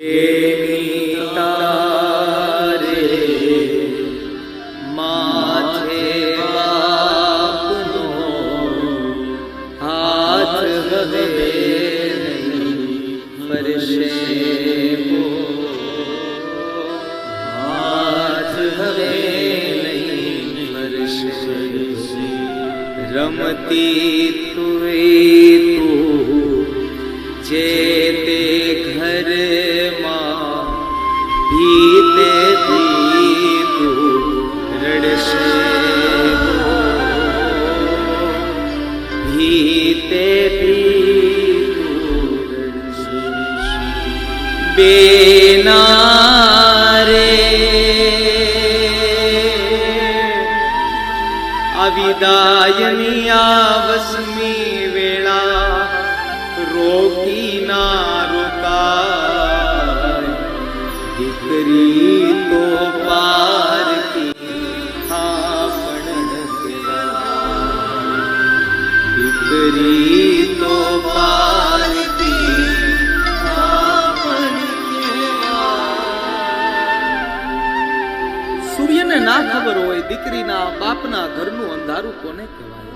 એની તારે માથે બાપનો હાથ હવે નહીં ફરશે હાથ હવે નહીં ફરશે. રમતી તુએ તું જે તે ઘરમાં બેનારે અવિદાયની આવસમી વેળા રોકી ના રોકા દીકરી સૂર્યને ના ખબર હોય દીકરીના બાપના ઘરનું અંધારું કોને કહેવાય?